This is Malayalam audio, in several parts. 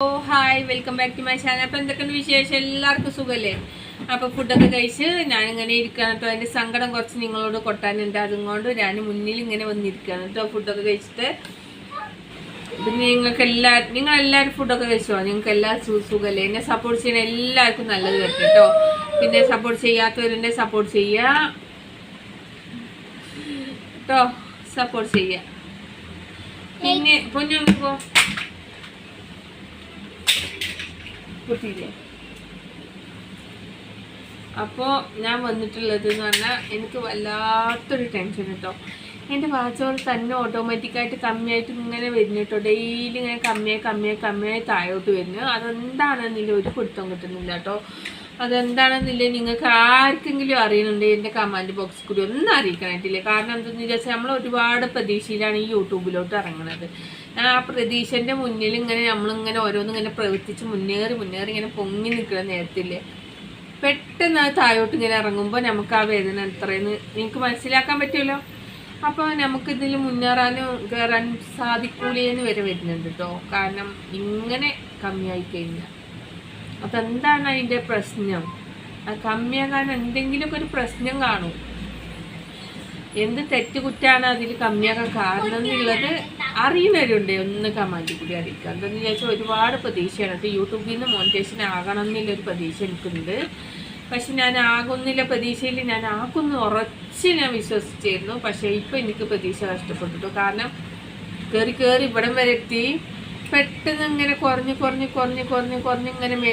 Oh hi welcome back to my channel അപ്പം എന്തൊക്കെയുണ്ട് വിശേഷം? എല്ലാവർക്കും സുഖമല്ലേ അപ്പോൾ ഫുഡൊക്കെ കഴിച്ച് ഞാനിങ്ങനെ ഇരിക്കുകയാണ് കേട്ടോ അതിന്റെ സങ്കടം കുറച്ച് നിങ്ങളോട് കൊട്ടാനുണ്ട്. അതുകൊണ്ട് ഞാൻ മുന്നിൽ ഇങ്ങനെ വന്നിരിക്കുകയാണ് കേട്ടോ ഫുഡൊക്കെ കഴിച്ചിട്ട്. പിന്നെ നിങ്ങൾക്ക് എല്ലാവരും നിങ്ങൾ എല്ലാവരും ഫുഡൊക്കെ കഴിച്ചോ? നിങ്ങൾക്ക് എല്ലാ സുഖമല്ലേ എന്നെ സപ്പോർട്ട് ചെയ്യുന്ന എല്ലാവർക്കും നല്ലത് വരട്ടെ കേട്ടോ പിന്നെ സപ്പോർട്ട് ചെയ്യാത്തവരുണ്ടെ സപ്പോർട്ട് ചെയ്യുക കേട്ടോ സപ്പോർട്ട് ചെയ്യുക പിന്നെ പൊന്നു പൊട്ടിയില്ലേ അപ്പോൾ ഞാൻ വന്നിട്ടുള്ളത് എന്ന് പറഞ്ഞാൽ എനിക്ക് വല്ലാത്തൊരു ടെൻഷൻ കേട്ടോ എന്റെ വാച്ചോൾ തന്നെ ഓട്ടോമാറ്റിക്കായിട്ട് കമ്മിയായിട്ട് ഇങ്ങനെ വരുന്നു കേട്ടോ ഡെയിലി ഇങ്ങനെ കമ്മിയായി കമ്മിയായി കമ്മിയായി താഴോട്ട് വരുന്നു. അതെന്താണെന്നില്ല ഒരു പിടുത്തം കിട്ടുന്നില്ല കേട്ടോ അതെന്താണെന്നില്ല? നിങ്ങൾക്ക് ആർക്കെങ്കിലും അറിയുന്നുണ്ട് എന്റെ കമാൻഡ് ബോക്സിൽ കൂടി ഒന്നും അറിയിക്കാനായിട്ടില്ല കാരണം എന്തെന്ന് വിചാരിച്ചാൽ നമ്മൾ ഒരുപാട് പ്രതീക്ഷയിലാണ് ഈ യൂട്യൂബിലോട്ട് ഇറങ്ങുന്നത് ആ പ്രതീക്ഷന്റെ മുന്നിൽ ഇങ്ങനെ നമ്മളിങ്ങനെ ഓരോന്നും ഇങ്ങനെ പ്രവർത്തിച്ച് മുന്നേറി മുന്നേറി ഇങ്ങനെ പൊങ്ങി നിൽക്കുന്ന നേരത്തില്ലേ? പെട്ടെന്ന് ആ താഴോട്ട് ഇങ്ങനെ ഇറങ്ങുമ്പോൾ നമുക്ക് ആ വേദന എത്രയെന്ന് നിങ്ങൾക്ക് മനസ്സിലാക്കാൻ പറ്റുമല്ലോ? അപ്പോൾ നമുക്കിതിൽ മുന്നേറാനും കയറാനും സാധിക്കൂലേന്ന് വരെ വരുന്നുണ്ട് കേട്ടോ കാരണം ഇങ്ങനെ കമ്മിയായി കഴിഞ്ഞാൽ അതെന്താണ് അതിന്റെ പ്രശ്നം? അത് കമ്മിയാകാൻ എന്തെങ്കിലുമൊക്കെ ഒരു പ്രശ്നം കാണും. എന്ത് തെറ്റുകുറ്റാണ് അതിൽ കമ്മിയാകാൻ കാരണം എന്നുള്ളത് അറിയുന്നവരുണ്ട്. ഒന്ന് കമാൻഡിൽ കൂടി അറിയിക്കുക എന്താണെന്ന് വിചാരിച്ചാൽ ഒരുപാട് പ്രതീക്ഷയാണ്. കേട്ടോ യൂട്യൂബിൽ നിന്ന് മോണിറ്റേഷൻ ആകണം എന്നുള്ളൊരു പ്രതീക്ഷ എനിക്കുണ്ട്. പക്ഷെ ഞാൻ ആകുന്നില്ല പ്രതീക്ഷയിൽ ഞാൻ ആക്കുന്നു ഉറച്ച് ഞാൻ വിശ്വസിച്ചിരുന്നു. പക്ഷേ ഇപ്പം എനിക്ക് പ്രതീക്ഷ നഷ്ടപ്പെട്ടു കാരണം കയറി കയറി ഇവിടം വരെ എത്തി. പെട്ടെന്ന് ഇങ്ങനെ കുറഞ്ഞ് കുറഞ്ഞ് കുറഞ്ഞ് കുറഞ്ഞ് കുറഞ്ഞ് ഇങ്ങനെ മേ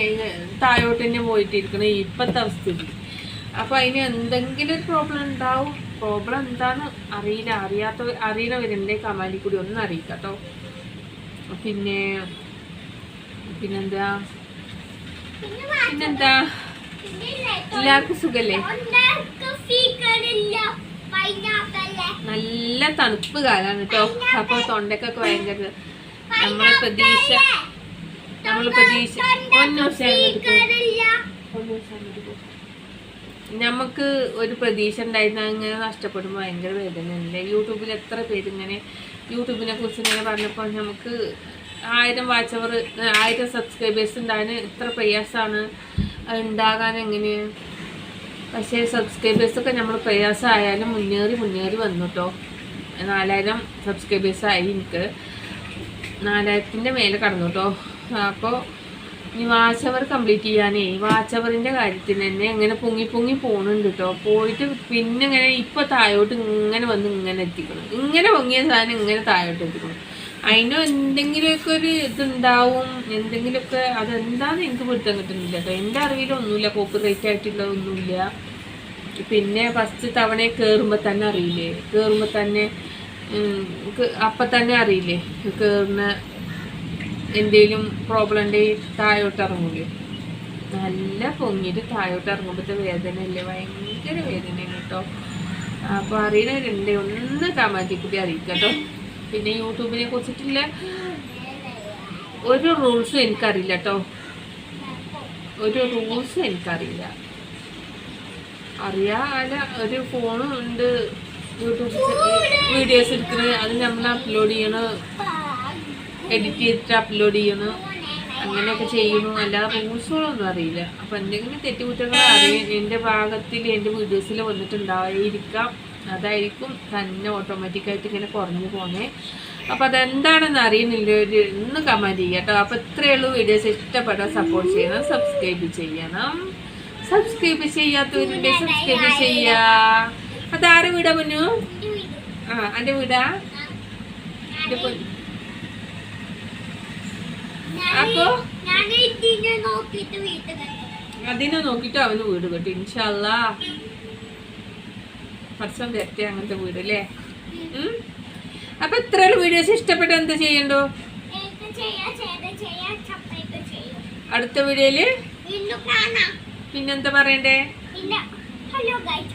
താഴോട്ട് തന്നെ പോയിട്ടിരിക്കണം. ഇപ്പോഴത്തെ അവസ്ഥയിൽ അപ്പോൾ അതിന് എന്തെങ്കിലും ഒരു പ്രോബ്ലം ഉണ്ടാവും. പ്രോബ്ലം എന്താണ് അറിയില്ല. അറിയാത്ത അറിയണവരുണ്ടേ കമാലി കൂടി ഒന്ന് അറിയിക്കാം കേട്ടോ പിന്നെ പിന്നെന്താ? പിന്നെന്താ? എല്ലാവർക്കും സുഖല്ലേ? നല്ല തണുപ്പ് കാലാണ് കേട്ടോ അപ്പോൾ തൊണ്ടക്കൊക്കെ ഭയങ്കര നമ്മളെ പ്രതീക്ഷ നമ്മൾ പ്രതീക്ഷ നമുക്ക് ഒരു പ്രതീക്ഷ ഉണ്ടായിരുന്ന ഇങ്ങനെ നഷ്ടപ്പെടുമ്പോൾ ഭയങ്കര വേദനയല്ലേ യൂട്യൂബിൽ എത്ര പേര് ഇങ്ങനെ യൂട്യൂബിനെ കുറിച്ച് ഇങ്ങനെ പറഞ്ഞപ്പോൾ നമുക്ക് ആയിരം വാച്ചവർ ആയിരം സബ്സ്ക്രൈബേഴ്സ് ഉണ്ടാകാൻ എത്ര പ്രയാസമാണ്. ഉണ്ടാകാൻ എങ്ങനെ? പക്ഷേ സബ്സ്ക്രൈബേഴ്സൊക്കെ നമ്മൾ പ്രയാസമായാലും മുന്നേറി മുന്നേറി വന്നു കേട്ടോ നാലായിരം സബ്സ്ക്രൈബേഴ്സായി എനിക്ക്. നാലായിരത്തിന്റെ മേലെ കടന്നു കേട്ടോ അപ്പോൾ ഇനി വാച്ച് അവർ കംപ്ലീറ്റ് ചെയ്യാനേ. വാച്ച് അവറിന്റെ കാര്യത്തിൽ തന്നെ ഇങ്ങനെ പൊങ്ങി പൊങ്ങി പോകുന്നുണ്ട് കേട്ടോ പോയിട്ട് പിന്നെ ഇങ്ങനെ ഇപ്പോൾ താഴോട്ട് ഇങ്ങനെ വന്ന് ഇങ്ങനെ എത്തിക്കണം. ഇങ്ങനെ പൊങ്ങിയ സാധനം ഇങ്ങനെ താഴോട്ട് എത്തിക്കണം. അതിനോ എന്തെങ്കിലുമൊക്കെ ഒരു ഇതുണ്ടാവും. എന്തെങ്കിലുമൊക്കെ അതെന്താന്ന് എനിക്ക് പിടുത്തം കിട്ടുന്നില്ല കേട്ടോ എന്റെ അറിവിലൊന്നുമില്ല കോപ്പി റേറ്റ് ആയിട്ടുള്ള ഒന്നുമില്ല. പിന്നെ ഫസ്റ്റ് തവണ കയറുമ്പോൾ തന്നെ അറിയില്ലേ? കയറുമ്പോൾ തന്നെ അപ്പം തന്നെ അറിയില്ലേ കയറുന്ന എന്തെങ്കിലും പ്രോബ്ലം ഉണ്ടെങ്കിൽ താഴോട്ട് ഇറങ്ങൂലേ നല്ല പൊങ്ങിയിട്ട് താഴോട്ട് ഇറങ്ങുമ്പോഴത്തെ വേദന അല്ലേ ഭയങ്കര വേദനയാണ് കേട്ടോ അപ്പോൾ അറിയണവരുണ്ട് ഒന്ന് കമാറ്റി കൂടി അറിയിക്കാം കേട്ടോ പിന്നെ യൂട്യൂബിനെ കുറിച്ചിട്ടുള്ള ഒരു റൂൾസും എനിക്കറിയില്ല കേട്ടോ ഒരു റൂൾസും എനിക്കറിയില്ല അറിയാല ഒരു ഫോണും ഉണ്ട് യൂട്യൂബിൽ വീഡിയോസ് എടുക്കുന്നത്. അത് നമ്മൾ അപ്ലോഡ് ചെയ്യണം. എഡിറ്റ് ചെയ്തിട്ട് അപ്ലോഡ് ചെയ്യണം. അങ്ങനെയൊക്കെ ചെയ്യണു അല്ലാതെ റൂൾസുകളൊന്നും അറിയില്ല. അപ്പം എന്തെങ്കിലും തെറ്റുകുറ്റങ്ങൾ അറിയാം എന്റെ ഭാഗത്തിൽ എന്റെ വീഡിയോസിൽ വന്നിട്ടുണ്ടായിരിക്കാം. അതായിരിക്കും തന്നെ ഓട്ടോമാറ്റിക്കായിട്ട് ഇങ്ങനെ കുറഞ്ഞു പോണേ അപ്പോൾ അതെന്താണെന്ന് അറിയുന്നില്ല. ഒരു ഇന്ന് കമന്റ് ചെയ്യാം കേട്ടോ. അപ്പോൾ ഇത്രയേ ഉള്ളൂ. വീഡിയോസ് ഇഷ്ടപ്പെട്ടാൽ സപ്പോർട്ട് ചെയ്യണം. സബ്സ്ക്രൈബ് ചെയ്യണം. സബ്സ്ക്രൈബ് ചെയ്യാത്തവരുണ്ട് സബ്സ്ക്രൈബ് ചെയ്യാ. അതാരെ വീടാ മുന്നു ആ എന്റെ വീടാ? അപ്പോ? അതിനെ നോക്കിട്ട് അവന് വീട് കെട്ടി. ഇൻഷല്ല വർഷം തരട്ടെ അങ്ങനത്തെ വീട് അല്ലേ? അപ്പൊ ഇത്ര വീഡിയോസ് ഇഷ്ടപ്പെട്ട എന്താ ചെയ്യണ്ടോ? അടുത്ത വീഡിയോയിൽ പിന്നെന്താ പറയണ്ടേ? Hello guys